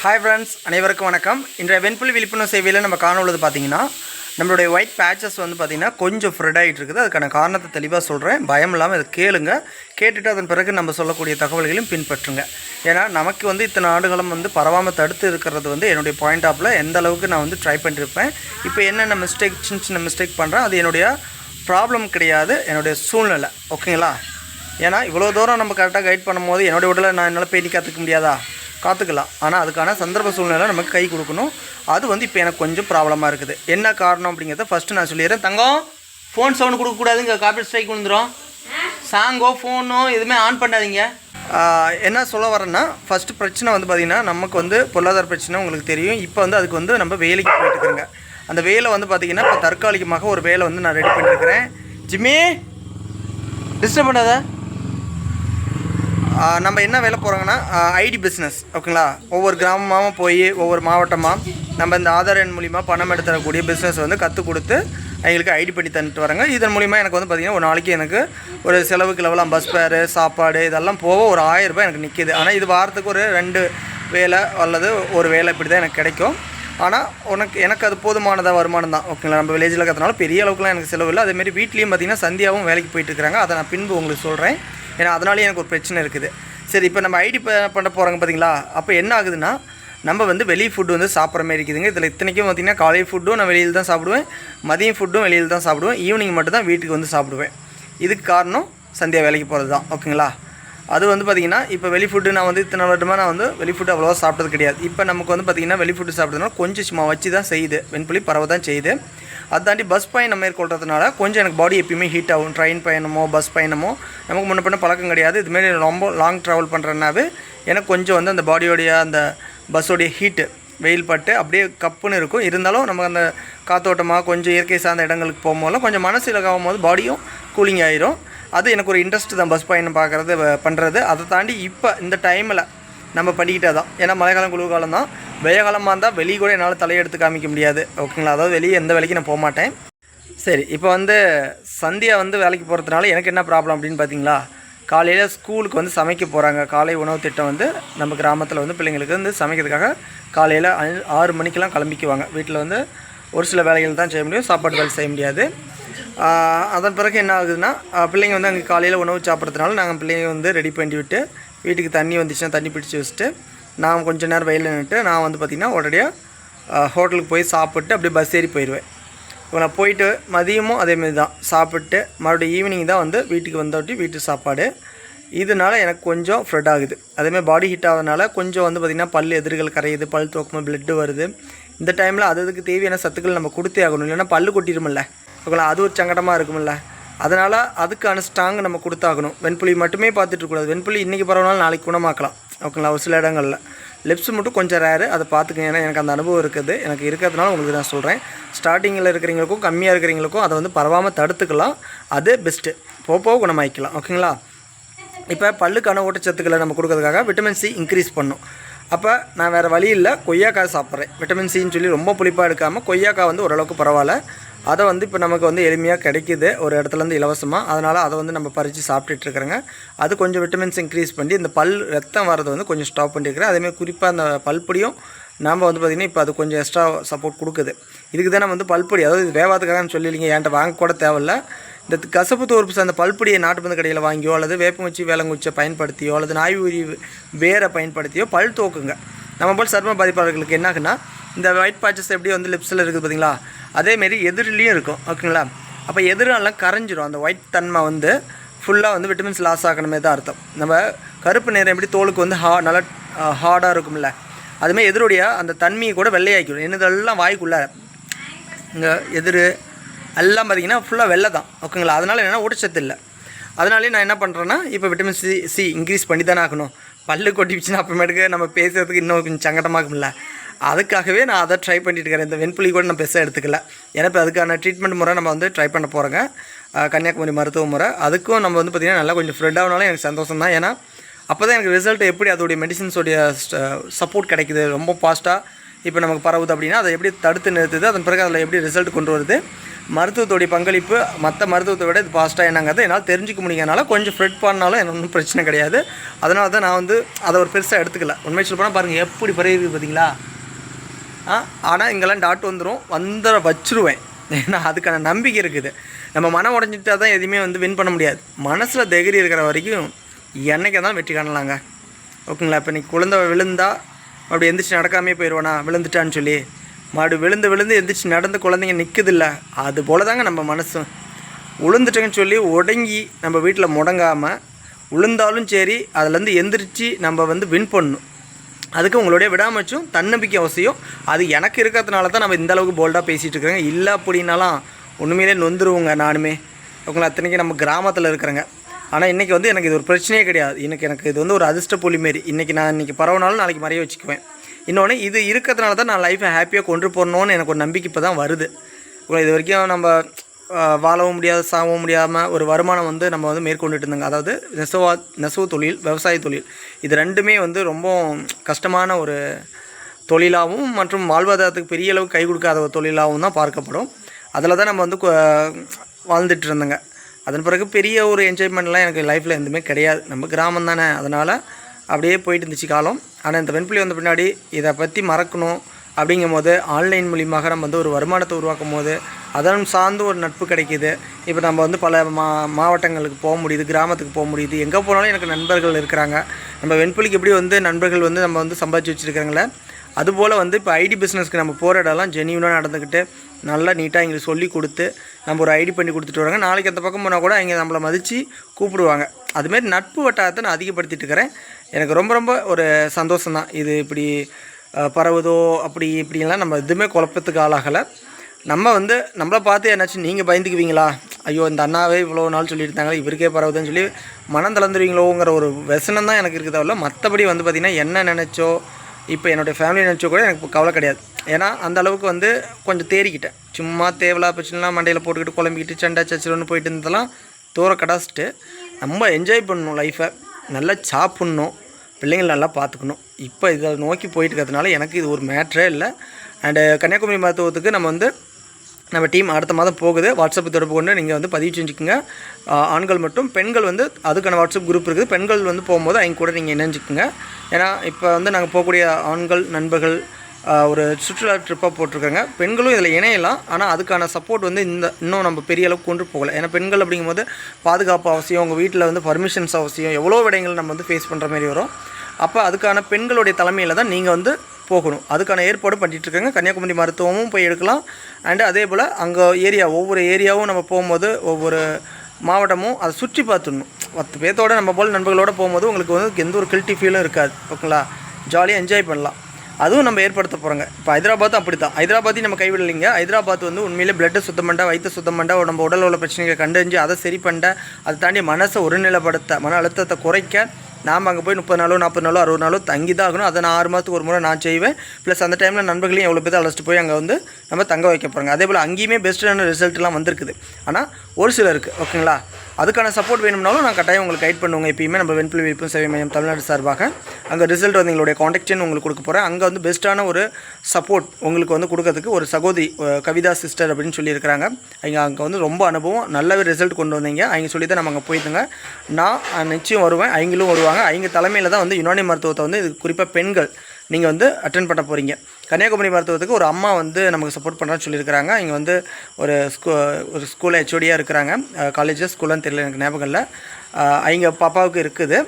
Hi friends அனைவருக்கும் வணக்கம். இன்றைய வெண்புலி விழிப்புணர்வு சேவையில் நம்ம காண உள்ளது பார்த்தீங்கன்னா நம்மளுடைய ஒயிட் பேச்சஸ் வந்து பார்த்திங்கன்னா கொஞ்சம் ஃப்ரெட் ஆகிட்டு இருக்குது அதுக்கான காரணத்தை தெளிவாக சொல்கிறேன் பயம் இல்லாமல் இதை கேளுங்க. கேட்டுட்டு அதன் பிறகு நம்ம சொல்லக்கூடிய தகவல்களையும் பின்பற்றுங்க. ஏன்னா நமக்கு வந்து இத்தனை ஆண்டுகளும் வந்து பரவாமல் தடுத்து இருக்கிறது வந்து என்னுடைய பாயிண்ட் ஆஃபில் எந்த அளவுக்கு நான் வந்து ட்ரை பண்ணியிருப்பேன் இப்போ என்னென்ன மிஸ்டேக் சின்ன சின்ன மிஸ்டேக் பண்ணுறேன் அது என்னுடைய ப்ராப்ளம் கிடையாது என்னுடைய சூழ்நிலை. ஓகேங்களா ஏன்னா இவ்வளோ தூரம் நம்ம கரெக்டாக கைட் பண்ணும்போது என்னுடைய உடலை நான் என்னால் பேணி காத்துக்க முடியாதா? காத்துக்கலாம். ஆனால் அதுக்கான சந்தர்ப்ப சூழ்நிலை நமக்கு கை கொடுக்கணும். அது வந்து இப்போ எனக்கு கொஞ்சம் ப்ராப்ளமாக இருக்குது. என்ன காரணம் அப்படிங்கிறத ஃபஸ்ட்டு நான் சொல்லிடுறேன். தங்கம் ஃபோன் சவுண்ட் கொடுக்கக்கூடாதுங்க காப்பி ஸ்ட்ரைக் விழுந்துரும். சாங்கோ ஃபோனோ எதுவுமே ஆன் பண்ணாதீங்க. என்ன சொல்ல வரேன்னா ஃபஸ்ட்டு பிரச்சனை வந்து பார்த்திங்கன்னா நமக்கு வந்து பொருளாதார பிரச்சனை உங்களுக்கு தெரியும். இப்போ வந்து அதுக்கு வந்து நம்ம வேலைக்கு போயிட்டு இருக்கிறோங்க. அந்த வேலை வந்து பார்த்திங்கன்னா இப்போ தற்காலிகமாக ஒரு வேலை வந்து நான் ரெடி பண்ணியிருக்கிறேன் ஜிம்மி டிஸ்டர்ப் பண்ணாத. நம்ம என்ன வேலை போகிறோங்கன்னா ஐடி பிஸ்னஸ் ஓகேங்களா? ஒவ்வொரு கிராமமாக போய் ஒவ்வொரு மாவட்டமாக நம்ம இந்த ஆதார் எண் மூலிமா பணம் எடுத்துடக்கூடிய பிஸ்னஸ் வந்து கற்றுக் கொடுத்து எங்களுக்கு ஐடி பண்ணி தந்துட்டு வராங்க. இதன் மூலிமா எனக்கு வந்து பார்த்திங்கன்னா ஒரு நாளைக்கு எனக்கு ஒரு செலவுக்கு லெவலாம் பஸ் ஃபேரு சாப்பாடு இதெல்லாம் போக ஒரு ஆயிரரூபா எனக்கு நிற்கிது ஆனால் இது வாரத்துக்கு ஒரு ரெண்டு வேலை அல்லது ஒரு வேலை இப்படி தான் எனக்கு கிடைக்கும். ஆனால் உனக்கு எனக்கு அது போதுமானதாக வருமானம் தான் ஓகேங்களா? நம்ம வில்லேஜில் இருக்கிறதுனால பெரிய அளவுக்குலாம் எனக்கு செலவு இல்லை. அதேமாரி வீட்லேயும் பார்த்தீங்கன்னா சந்தியாவும் வேலைக்கு போயிட்டு இருக்காங்க அதை நான் பின்பு உங்களுக்கு சொல்கிறேன் ஏன்னா அதனாலேயே எனக்கு ஒரு பிரச்சனை இருக்குது. சரி இப்போ நம்ம ஐடி பண்ண போகிறாங்க பார்த்தீங்களா அப்போ என்ன ஆகுதுன்னா நம்ம வந்து வெளி ஃபுட்டு வந்து சாப்பிட்ற மாதிரி இருக்குதுங்க. இதில் இத்தனைக்கும் பார்த்தீங்கன்னா காலை ஃபுட்டும் நான் வெளியில் தான் சாப்பிடுவேன். மதியம் ஃபுட்டும் வெளியில் தான் சாப்பிடுவேன். ஈவினிங் மட்டும் தான் வீட்டுக்கு வந்து சாப்பிடுவேன். இதுக்கு காரணம் சந்தியா வேலைக்கு போகிறது தான். ஓகேங்களா அது வந்து பார்த்திங்கன்னா இப்போ வெளி ஃபுட்டு நான் வந்து இத்தனை வருடமாக நான் வந்து வெளி ஃபுட்டு அவ்வளோவா சாப்பிட்டது கிடையாது. இப்போ நமக்கு வந்து பார்த்திங்கன்னா வெளி ஃபுட்டு சாப்பிட்றதுனால கொஞ்சம் சும்மா வச்சு தான் செய்யுது. வெண்புலி பறவை தான் செய்யுது. அதை தாண்டி பஸ் பயணம் மேற்கொள்றதுனால கொஞ்சம் எனக்கு பாடி எப்பயுமே ஹீட் ஆகும். ட்ரெயின் பயணமோ பஸ் பயணமோ நமக்கு முன்ன பண்ண பழக்கம் கிடையாது. இதுமாரி ரொம்ப லாங் ட்ராவல் பண்ணுறேன்னாவே எனக்கு கொஞ்சம் வந்து அந்த பாடியோடைய அந்த பஸ்ஸோடைய ஹீட்டு வெயில் பட்டு அப்படியே கப்புன்னு இருக்கும். இருந்தாலும் நமக்கு அந்த காத்தோட்டமாக கொஞ்சம் இயற்கை சார்ந்த இடங்களுக்கு போகும்போது கொஞ்சம் மனசு இலகாகும் போது பாடியும் கூலிங் ஆயிரும். அது எனக்கு ஒரு இன்ட்ரெஸ்ட் தான் பஸ் பயணம் பார்க்குறது பண்ணுறது அதை தாண்டி இப்போ இந்த டைமில் நம்ம பண்ணிக்கிட்டே தான். ஏன்னா மழைக்காலம் குளிர்காலம் தான். வெய்ய காலமாக இருந்தால் வெளியே கூட என்னால் தலையெடுத்து காமிக்க முடியாது. ஓகேங்களா அதாவது வெளியே எந்த வேலைக்கும் நான் போக மாட்டேன் சரி இப்போ வந்து சந்தியா வந்து வேலைக்கு போகிறதுனால எனக்கு என்ன ப்ராப்ளம் அப்படின்னு பார்த்தீங்களா காலையில் ஸ்கூலுக்கு வந்து சமைக்க போகிறாங்க காலை உணவு திட்டம் வந்து நம்ம கிராமத்தில் வந்து பிள்ளைங்களுக்கு வந்து சமைக்கிறதுக்காக காலையில் ஆறு மணிக்கெல்லாம் கிளம்பிக்குவாங்க. வீட்டில் வந்து ஒரு சில வேலைகள் தான் செய்ய முடியும். சாப்பாடு வேலை செய்ய முடியாது. அதன் பிறகு என்ன ஆகுதுன்னா பிள்ளைங்க வந்து அங்கே காலையில் உணவு சாப்பிட்றதுனால நாங்கள் பிள்ளைங்க வந்து ரெடி பண்ணி விட்டு வீட்டுக்கு தண்ணி வந்துச்சுன்னா தண்ணி பிடிச்சி வச்சுட்டு நான் கொஞ்ச நேரம் வெயிலில் நின்றுட்டு நான் வந்து பார்த்திங்கன்னா உடனடியாக ஹோட்டலுக்கு போய் சாப்பிட்டு அப்படியே பஸ் ஏறி போயிடுவேன் இப்போ நான் போயிட்டு மதியமும் அதேமாரி தான். சாப்பிட்டு மறுபடியும் ஈவினிங் தான் வந்து வீட்டுக்கு வந்தோட்டி வீட்டு சாப்பாடு. இதனால எனக்கு கொஞ்சம் ஃப்ரெட் ஆகுது. அதேமாதிரி பாடி ஹீட் ஆகிறதுனால கொஞ்சம் வந்து பார்த்திங்கன்னா பல் எதிர்கள் கரையுது பல் தோக்கமாக பிளட்டு வருது. இந்த டைமில் அதுக்கு தேவையான சத்துக்கள் நம்ம கொடுத்தே ஆகணும். இல்லைன்னா பல் கொட்டிடுமில்ல ஓகேங்களா அது ஒரு சங்கடமாக இருக்குமில்ல அதனால் அதுக்கான ஸ்ட்ராங் நம்ம கொடுத்தாகணும். வெண்புலி மட்டுமே பார்த்துட்ருக்கூடாது வெண்புலி இன்றைக்கி பரவாயில்ல நாளைக்கு குணமாக்கலாம். ஓகேங்களா? ஒரு சில இடங்களில். லிப்ஸ் மட்டும் கொஞ்சம் ரேரு அதை பார்த்துக்கங்க. ஏன்னா எனக்கு அந்த அனுபவம் இருக்குது. எனக்கு இருக்கிறதுனால உங்களுக்கு நான் சொல்கிறேன் ஸ்டார்டிங்கில் இருக்கிறவங்களுக்கும் கம்மியாக இருக்கிறவங்களுக்கும் அதை வந்து பரவாமல் தடுத்துக்கலாம். அது பெஸ்ட்டு போக குணமாக்கிக்கலாம். ஓகேங்களா? இப்போ பல்லுக்கான ஊட்டச்சத்துக்களை நம்ம கொடுக்கறதுக்காக விட்டமின் சி இன்க்ரீஸ் பண்ணும். அப்போ நான் வேறு வழி இல்லை. கொய்யாக்காய் சாப்பிட்றேன். விட்டமின் சின்னு சொல்லி ரொம்ப புளிப்பாக எடுக்காமல் கொய்யாக்காய் வந்து ஓரளவுக்கு பரவாயில்ல. அதை வந்து இப்போ நமக்கு வந்து எளிமையாக கிடைக்குது. ஒரு இடத்துலேருந்து இலவசமாக அதனால் அதை வந்து நம்ம பறித்து சாப்பிட்டுட்டு இருக்கிறேங்க. அது கொஞ்சம் விட்டமின்ஸ் இன்க்ரீஸ் பண்ணி இந்த பல் ரத்தம் வரது வந்து கொஞ்சம் ஸ்டாப் பண்ணியிருக்கிறேன் அதேமாதிரி குறிப்பாக அந்த பல்புடியும் நாம் வந்து பார்த்திங்கன்னா இப்போ அது கொஞ்சம் எக்ஸ்ட்ரா சப்போர்ட் கொடுக்குது. இதுக்கு தான் நம்ம வந்து பல்பொடி அதாவது இது வேவாதுக்காகன்னு சொல்லிடுங்க என்கிட்ட வாங்கக்கூட தேவையில்ல. இந்த கசப்பு தோறுப்பு அந்த பல்பொடியை நாட்டு மருந்து கடையில் வாங்கியோ அல்லது வேப்பங்குச்சி வேலங்குச்சியை பயன்படுத்தியோ அல்லது நாய் உரி வேரை பயன்படுத்தியோ பல் தோக்குங்க. நம்ம போல் சர்ம பாதிப்பாளர்களுக்கு என்னாகுன்னா இந்த ஒயிட் பேச்சஸ் எப்படி வந்து லிப்ஸில் இருக்குது பார்த்தீங்களா அதேமாரி எதிரிலையும் இருக்கும். ஓகேங்களா? அப்போ எதிரெல்லாம் கரைஞ்சிரும். அந்த ஒயிட் தன்மை வந்து ஃபுல்லாக வந்து விட்டமின்ஸ் லாஸ் ஆகணுமே தான் அர்த்தம். நம்ம கருப்பு நிறம் எப்படி தோலுக்கு வந்து ஹா நல்லா ஹார்டாக இருக்கும்ல. அதுமாதிரி எதிரோடைய அந்த தன்மையை கூட வெள்ளையாக்கிடும் என்னதெல்லாம் வாய்க்குள்ள? இங்கே எதிர் எல்லாம் பார்த்தீங்கன்னா ஃபுல்லாக வெள்ளை தான். ஓகேங்களா? அதனால் என்னென்னா ஊட்டச்சத்து இல்லை. அதனாலே நான் என்ன பண்ணுறேன்னா இப்போ விட்டமின் சி சி இன்க்ரீஸ் பண்ணி தானே ஆகணும். பல்லு கொட்டிடுச்சுன்னா அப்புறமேட்டுக்கு நம்ம பேசுகிறதுக்கு இன்னும் கொஞ்சம் சங்கடமாகும்ல அதுக்காகவே நான் அதை ட்ரை பண்ணிட்டு இருக்கிறேன். இந்த வெண்புலி கூட நான் பெருசாக எடுத்துக்கல. ஏன்னா இப்போ அதுக்கான ட்ரீட்மெண்ட் முறை நம்ம வந்து ட்ரை பண்ண போகிறோங்க கன்னியாகுமரி மருத்துவ முறை. அதுக்கும் நம்ம வந்து பார்த்திங்கன்னா நல்லா கொஞ்சம் ஃப்ரெட் ஆகினாலும் எனக்கு சந்தோஷம் தான். ஏன்னா அப்போ தான் எனக்கு ரிசல்ட் எப்படி அதோடைய மெடிசின்ஸோடைய சப்போர்ட் கிடைக்குது ரொம்ப ஃபாஸ்ட்டாக இப்போ நமக்கு பரவுது அப்படின்னா அதை எப்படி தடுத்து நிறுத்துது அதன் பிறகு அதில் எப்படி ரிசல்ட் கொண்டு வருது. மருத்துவத்துடைய பங்களிப்பு மற்ற மருத்துவத்தை விட இது ஃபாஸ்ட்டாக என்னங்கிறத என்னால் தெரிஞ்சுக்க முடியாதனால கொஞ்சம் ஃப்ரெட் பண்ணாலும் எனக்கு ஒன்றும் பிரச்சனை கிடையாது. அதனால தான் நான் வந்து அதை ஒரு பெருசாக எடுத்துக்கல. உண்மை சொல்ல போனால் பாருங்கள் எப்படி பரவுது பார்த்தீங்களா ஆனால் இங்கெல்லாம் டாட் வந்துடும் வந்துட வச்சுருவேன். ஏன்னா அதுக்கான நம்பிக்கை இருக்குது. நம்ம மனம் உடஞ்சிட்டா தான் எதுவுமே வந்து வின் பண்ண முடியாது. மனசில் தைரியம் இருக்கிற வரைக்கும் என்றைக்கு தான் வெற்றி காணலாங்க. ஓகேங்களா? இப்போ நீ குழந்தை விழுந்தா அப்படி எந்திரிச்சு நடக்காமே போயிடுவானா விழுந்துட்டான்னு சொல்லி. மறுபடி விழுந்து விழுந்து எந்திரிச்சு நடந்து குழந்தைங்க நிற்குதில்ல அது போல தாங்க நம்ம மனசும் உளுந்துட்டேன்னு சொல்லி உடங்கி நம்ம வீட்டில் முடங்காமல் உளுந்தாலும் சரி அதுலேருந்து எந்திரிச்சு நம்ம வந்து வின் பண்ணணும். அதுக்கு உங்களுடைய விடாமச்சும் தன்னம்பிக்கை அவசியம். அது எனக்கு இருக்கிறதுனால தான் நம்ம இந்த அளவுக்கு போல்டாக பேசிகிட்டு இருக்கிறேங்க. இல்லை அப்படின்னாலாம் உண்மையிலே நொந்துருவோங்க நானுமே. உங்களை அத்தனைக்கு நம்ம கிராமத்தில் இருக்கிறேங்க. ஆனால் இன்றைக்கி வந்து எனக்கு இது ஒரு பிரச்சனையே கிடையாது. எனக்கு எனக்கு இது வந்து ஒரு அதிர்ஷ்ட புலி மாரி. இன்றைக்கி நான் இன்றைக்கி பரவனாலும் நாளைக்கு மறைய வச்சுக்குவேன். இன்னொன்று இது இருக்கிறதுனால தான் நான் லைஃப்பை ஹாப்பியாக கொண்டு போகணுன்னு எனக்கு ஒரு நம்பிக்கை இப்போ தான் வருது. உங்களை இது வரைக்கும் நம்ம வாழவும் முடியாது சாகவும் முடியாமல் ஒரு வருமானம் வந்து நம்ம வந்து மேற்கொண்டுட்டு இருந்தாங்க. அதாவது நெசவா நெசவு தொழில் விவசாய தொழில். இது ரெண்டுமே வந்து ரொம்ப கஷ்டமான ஒரு தொழிலாகவும் மற்றும் வாழ்வாதாரத்துக்கு பெரிய அளவு கை கொடுக்காத ஒரு தொழிலாகவும் தான் பார்க்கப்படும். அதில் தான் நம்ம வந்து வாழ்ந்துட்டு இருந்தோங்க. அதன் பிறகு பெரிய ஒரு என்ஜாய்மெண்ட்லாம் எனக்கு லைஃப்பில் எதுவுமே கிடையாது. நம்ம கிராமம் தானே அதனால் அப்படியே போயிட்டு இருந்துச்சு காலம். ஆனால் இந்த வெண்புலி வந்த பின்னாடி இதை பற்றி மறக்கணும் அப்படிங்கும் போது ஆன்லைன் மூலியமாக நம்ம வந்து ஒரு வருமானத்தை உருவாக்கும் போது அதன் சார்ந்து ஒரு நட்பு கிடைக்கிது. இப்போ நம்ம வந்து பல மா மாவட்டங்களுக்கு போக முடியுது கிராமத்துக்கு போக முடியுது. எங்கே போனாலும் எனக்கு நண்பர்கள் இருக்கிறாங்க. நம்ம வெண்புலிக்கு எப்படி வந்து நண்பர்கள் வந்து நம்ம வந்து சம்பாதிச்சு வச்சுருக்காங்களே அதுபோல் வந்து இப்போ ஐடி பிஸ்னஸ்க்கு நம்ம போகிற இடம்லாம் ஜெனியூனாக நடந்துக்கிட்டு நல்லா நீட்டாக எங்களுக்கு சொல்லி கொடுத்து நம்ம ஒரு ஐடி பண்ணி கொடுத்துட்டு வராங்க. நாளைக்கு அந்த பக்கம் போனால் கூட இங்கே நம்மளை மதித்து கூப்பிடுவாங்க. அதுமாரி நட்பு வட்டாரத்தை நான் அதிகப்படுத்திட்டு இருக்கிறேன். எனக்கு ரொம்ப ரொம்ப ஒரு சந்தோஷம் தான் இது இப்படி பரவுதோ அப்படி இப்படிலாம் நம்ம எதுவுமே குழப்பத்துக்கு ஆளாகலை. நம்ம வந்து நம்மளை பார்த்து என்னாச்சு நீங்கள் பயந்துக்குவீங்களா? ஐயோ இந்த அண்ணாவே இவ்வளோ நாள் சொல்லியிருந்தாங்களே இவருக்கே பரவுதுன்னு சொல்லி மனம் தளர்ந்துருவீங்களோங்கிற ஒரு வெசனம் தான் எனக்கு இருக்குது தவிர மற்றபடி வந்து பார்த்திங்கன்னா என்ன நினச்சோ இப்போ என்னுடைய ஃபேமிலி நினச்சோ கூட எனக்கு கவலை கிடையாது. ஏன்னா அந்த அளவுக்கு வந்து கொஞ்சம் தேறிக்கிட்டேன். சும்மா தேவலா பிரச்சனைலாம் மண்டையில் போட்டுக்கிட்டு குழம்பிக்கிட்டு சண்டை சச்சிலன்னு போயிட்டு இருந்ததெல்லாம் தூரம் கடாச்சிட்டு நம்ம என்ஜாய் பண்ணணும் லைஃப்பை நல்லா சாப்பிட்ணும். பிள்ளைங்களை நல்லா பார்த்துக்கணும். இப்போ இதை நோக்கி போயிட்டு இருக்கிறதுனால எனக்கு இது ஒரு மேட்ரே இல்லை. அண்டு கன்னியாகுமரி மருத்துவத்துக்கு நம்ம வந்து நம்ம டீம் அடுத்த மாதம் போகுது. வாட்ஸ்அப் தொடர்பு கொண்டு நீங்கள் வந்து பதிவு செஞ்சுக்கோங்க. ஆண்கள் மட்டும். பெண்கள் வந்து அதுக்கான வாட்ஸ்அப் குரூப் இருக்குது. பெண்கள் வந்து போகும்போது அவங்க கூட நீங்கள் இணைஞ்சிக்கோங்க. ஏன்னா இப்போ வந்து நாங்கள் போகக்கூடிய ஆண்கள் நண்பர்கள் ஒரு சுற்றுலா ட்ரிப்பாக போட்டிருக்காங்க. பெண்களும் இதில் இணையலாம். ஆனால் அதுக்கான சப்போர்ட் வந்து இந்த இன்னும் நம்ம பெரிய அளவுக்கு கொண்டு போகலை. ஏன்னா பெண்கள் அப்படிங்கும்போது பாதுகாப்பு அவசியம் உங்கள் வீட்டில் வந்து பர்மிஷன்ஸ் அவசியம் எவ்வளோ விடயங்கள் நம்ம வந்து ஃபேஸ் பண்ணுற மாதிரி வரும். அப்போ அதுக்கான பெண்களுடைய தலைமையில் தான் நீங்கள் வந்து போகணும். அதுக்கான ஏற்பாடு பண்ணிகிட்ருக்காங்க இருக்காங்க கன்னியாகுமரி மருத்துவமும் போய் எடுக்கலாம். அண்டு அதே போல் அங்கே ஏரியா ஒவ்வொரு ஏரியாவும் நம்ம போகும்போது ஒவ்வொரு மாவட்டமும் அதை சுற்றி பார்த்துடணும். பத்து பேர்த்தோட நம்ம போல் நண்பர்களோடு போகும்போது உங்களுக்கு வந்து எந்த ஒரு கில்ட்டி ஃபீலும் இருக்காது. ஓகேங்களா? ஜாலியாக என்ஜாய் பண்ணலாம். அதுவும் நம்ம ஏற்படுத்த போகிறோங்க இப்போ ஹைதராபாத்தும் அப்படி தான் ஹைதராபாத்தையும் நம்ம கைவிடலைங்க. ஹைதராபாத் வந்து உண்மையிலே பிளட்டை சுத்தம் பண்ண வயிற்று சுத்தம் பண்ண நம்ம உடல் உள்ள பிரச்சனைகளை கண்டறிஞ்சு அதை சரி பண்ண அதை தாண்டி மனசை ஒருநிலைப்படுத்த மன அழுத்தத்தை குறைக்க நாம் அங்கே போய் முப்பது நாளோ நாற்பது நாளோ அறுபது நாளோ தங்கி தான் ஆகணும். அதை நான் ஆறு மாதத்துக்கு ஒரு முறை நான் செய்வேன். ப்ளஸ் அந்த டைமில் நண்பர்களையும் எவ்வளோ பேர் அழைச்சிட்டு போய் அங்கே வந்து நம்ம தங்க வைக்க போகிறாங்க அதே போல் அங்கேயுமே பெஸ்ட்டான ரிசல்ட்லாம் வந்திருக்குது. ஆனால் ஒரு சிலருக்கு ஓகேங்களா அதுக்கான சப்போர்ட் வேணும்னாலும் நான் கட்டாயம் உங்களுக்கு கைட் பண்ணுவோங்க. எப்பயுமே நம்ம வெண்புலி விழிப்பும் சேவை மையம் தமிழ்நாடு சார்பாக. அங்கே ரிசல்ட் வந்து எங்களுடைய காண்டாக்ட் உங்களுக்கு கொடுக்க போகிறேன் அங்கே வந்து பெஸ்ட்டான ஒரு சப்போர்ட் உங்களுக்கு வந்து கொடுக்கறதுக்கு ஒரு சகோதரி கவிதா சிஸ்டர் அப்படின்னு சொல்லியிருக்கிறாங்க. அவங்க அங்கே வந்து ரொம்ப அனுபவம் நல்லாவே ரிசல்ட் கொண்டு வந்தீங்க. அவங்க சொல்லி தான் நம்ம அங்கே போயிருந்தோங்க. நான் நிச்சயம் வருவேன். அவங்களும் வருவாங்க. அவங்க தலைமையில் தான் வந்து யுனானி மருத்துவத்தை வந்து இது குறிப்பாக பெண்கள் நீங்கள் வந்து அட்டன் பண்ண போகிறீங்க கன்னியாகுமரி மருத்துவத்துக்கு ஒரு அம்மா வந்து நமக்கு சப்போர்ட் பண்ணுறான்னு சொல்லியிருக்கிறாங்க. இங்கே வந்து ஒரு ஸ்கூ ஒரு ஸ்கூலில் ஹெச்ஓடியாக இருக்கிறாங்க. காலேஜஸ் ஸ்கூலான்னு தெரியல எனக்கு ஞாபகம் இல்லை. அஹ், அவங்க பாப்பாவுக்கு இருக்குது.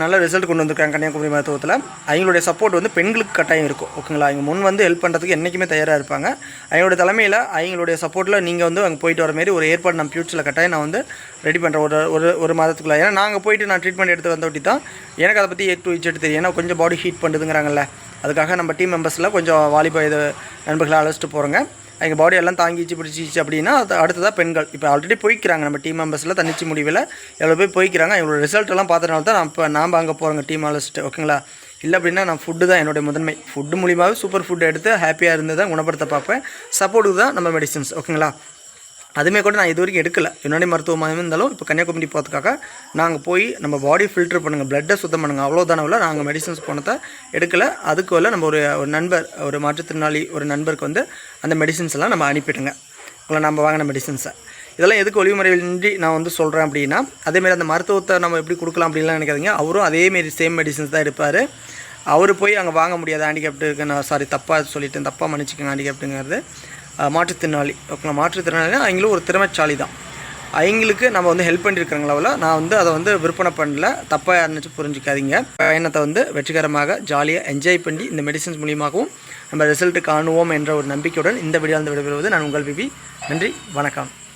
நல்ல ரிசல்ட் கொண்டு வந்திருக்காங்க கன்னியாகுமரி மருத்துவத்தில். அவங்களுடைய சப்போர்ட் வந்து பெண்களுக்கு கட்டாயம் இருக்கும். ஓகேங்களா? அவங்க முன் வந்து ஹெல்ப் பண்ணுறதுக்கு என்றைக்குமே தயாராக இருப்பாங்க. அவங்களுடைய தலைமையில் அவங்களுடைய சப்போர்ட்டில் நீங்கள் வந்து அங்கே போயிட்டு வர மாரி ஒரு ஏற்பாடு நம்ம ஃபியூச்சரில் கட்டாயம் நான் வந்து ரெடி பண்ணுறேன் ஒரு ஒரு ஒரு மாதத்துக்குள்ளே. ஏன்னா நாங்கள் போயிட்டு நான் ட்ரீட்மெண்ட் எடுத்து வந்தோட்டி தான் எனக்கு அதை பற்றி எட் வச்சுட்டு தெரியும். ஏன்னா கொஞ்சம் பாடி ஹீட் பண்ணுதுங்கிறாங்கல்ல அதுக்காக நம்ம டீம் மெம்பர்ஸில் கொஞ்சம் வாலிபால் இது நண்பர்களை அழைச்சிட்டு போகிறோங்க எங்கள் பாடி எல்லாம் தாங்கிச்சு பிடிச்சிச்சு அப்படின்னா அது அடுத்ததாக பெண்கள். இப்போ ஆல்ரெடி போய்க்கிறாங்க நம்ம டீம் மெம்பர்ஸில் தன்னிச்சு முடிவில். எவ்வளோ பேர் போய்க்கிறாங்க அவங்களோட ரிசல்ட் எல்லாம் பார்த்தனால தான் நான் இப்போ நாம் அங்கே போகிறோங்க டீம் அழைச்சிட்டு ஓகேங்களா இல்லை அப்படின்னா நான் ஃபுட்டு தான் என்னுடைய முதன்மை. ஃபுட்டு மூலியமாகவே சூப்பர் ஃபுட் எடுத்து ஹாப்பியாக இருந்து தான் குணப்படுத்த பார்ப்பேன். சப்போர்ட்டுக்கு தான் நம்ம மெடிசன்ஸ் ஓகேங்களா அதுவுமே கூட நான் இது வரைக்கும் எடுக்கல. யுனானி மருத்துவமனை இருந்தாலும் இப்போ கன்னியாகுமரி போகிறதுக்காக நாங்கள் போய் நம்ம பாடி ஃபில்டர் பண்ணுங்கள் பிளட்டை சுத்தம் பண்ணுங்கள் அவ்வளோதானவில் நாங்கள் மெடிசன்ஸ் போனதை எடுக்கல. அதுக்கு வரல நம்ம ஒரு ஒரு நண்பர் ஒரு மாற்றுத்திறனாளி ஒரு நண்பருக்கு வந்து அந்த மெடிசன்ஸ் எல்லாம் நம்ம அனுப்பிட்டுங்க உங்களை நம்ம வாங்கின மெடிசன்ஸை இதெல்லாம் எதுக்கு ஒளிமுறையின்றி நான் வந்து சொல்கிறேன் அப்படின்னா அதேமாரி அந்த மருத்துவத்தை நம்ம எப்படி கொடுக்கலாம் அப்படின்லாம் நினைக்காதீங்க. அவரும் அதேமாரி சேம் மெடிசன்ஸ் தான் எடுப்பார். அவர் போய் அங்கே வாங்க முடியாது. ஹேண்டிகேப்டு நான் சாரி தப்பாக சொல்லிட்டேன் தப்பாக மன்னிச்சிக்கங்க ஹேண்டிகேப்டுங்கிறது மாற்றுத்திறனாளி. ஓகேங்களா? மாற்றுத்திறனாளினா அவங்களும் ஒரு திறமைச்சாலி தான். அவங்களுக்கு நம்ம வந்து ஹெல்ப் பண்ணியிருக்கிறங்க லெவலில் நான் வந்து அதை வந்து விற்பனை பண்ணல. தப்பாக யாருன்னு புரிஞ்சிக்காதீங்க. பயணத்தை வந்து வெற்றிகரமாக ஜாலியாக என்ஜாய் பண்ணி இந்த மெடிசன்ஸ் மூலியமாகவும் நம்ம ரிசல்ட்டு காணுவோம் என்ற ஒரு நம்பிக்கையுடன் இந்த வீடியோ வந்து விடைபெறுவது நான் உங்கள் பிபி நன்றி வணக்கம்.